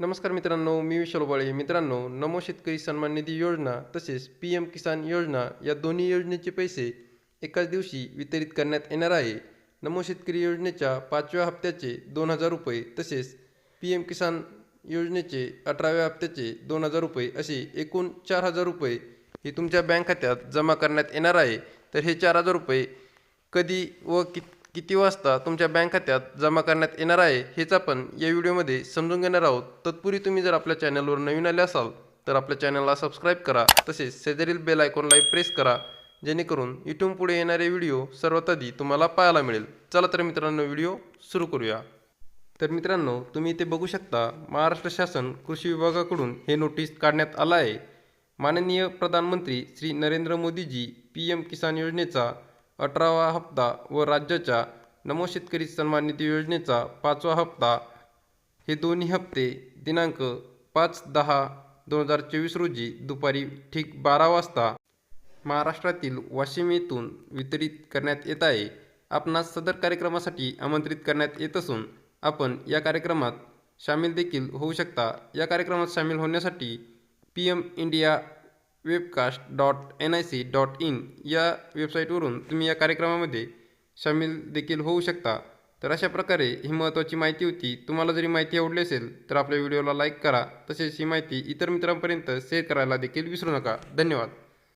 नमस्कार मित्रांनो मी विशाल बाळे मित्रांनो नमो शेतकरी सन्मान निधी योजना तसेच पी एम किसान योजना या दोन्ही योजनेचे पैसे एकाच दिवशी वितरित करण्यात येणार आहे. नमो शेतकरी योजनेच्या पाचव्या हप्त्याचे दोन हजार रुपये तसेच पी एम किसान योजनेचे अठराव्या हप्त्याचे दोन हजार रुपये असे एकूण चार हजार रुपये हे तुमच्या बँक खात्यात जमा करण्यात येणार आहे. तर हे चार हजार रुपये कधी व कित किती वाजता तुमच्या बँक खात्यात जमा करण्यात येणार आहे हेच आपण या व्हिडिओमध्ये समजून घेणार आहोत. तत्पूर्वी तुम्ही जर आपल्या चॅनलवर नवीन आले असाल तर आपल्या चॅनलला सबस्क्राईब करा तसेच शेजारील बेल आयकॉनला प्रेस करा जेणेकरून इथून पुढे येणारे व्हिडिओ सर्वात आधी तुम्हाला पाहायला मिळेल. चला तर मित्रांनो व्हिडिओ सुरू करूया. तर मित्रांनो तुम्ही इथे बघू शकता महाराष्ट्र शासन कृषी विभागाकडून हे नोटीस काढण्यात आला आहे. माननीय प्रधानमंत्री श्री नरेंद्र मोदीजी पी एम किसान योजनेचा अठरावा हप्ता व राज्याच्या नमो शेतकरी सन्मान निधी योजनेचा पाचवा हप्ता हे दोन्ही हप्ते दिनांक पाच दहा दोन हजार चोवीस रोजी दुपारी ठीक बारा वाजता महाराष्ट्रातील वाशिम येथून वितरित करण्यात येत आहे. आपणास सदर कार्यक्रमासाठी आमंत्रित करण्यात येत असून आपण या कार्यक्रमात सामील देखील होऊ शकता. या कार्यक्रमात सामील होण्यासाठी P M India webcast dot N I C dot in या वेबसाईटवरून तुम्ही या कार्यक्रमामध्ये सामील देखील होऊ शकता. तर अशा प्रकारे ही महत्त्वाची माहिती होती. तुम्हाला जरी माहिती आवडली असेल तर आपल्या व्हिडिओला लाईक करा. तसेच ही माहिती इतर मित्रांपर्यंत शेअर करायला देखील विसरू नका. धन्यवाद.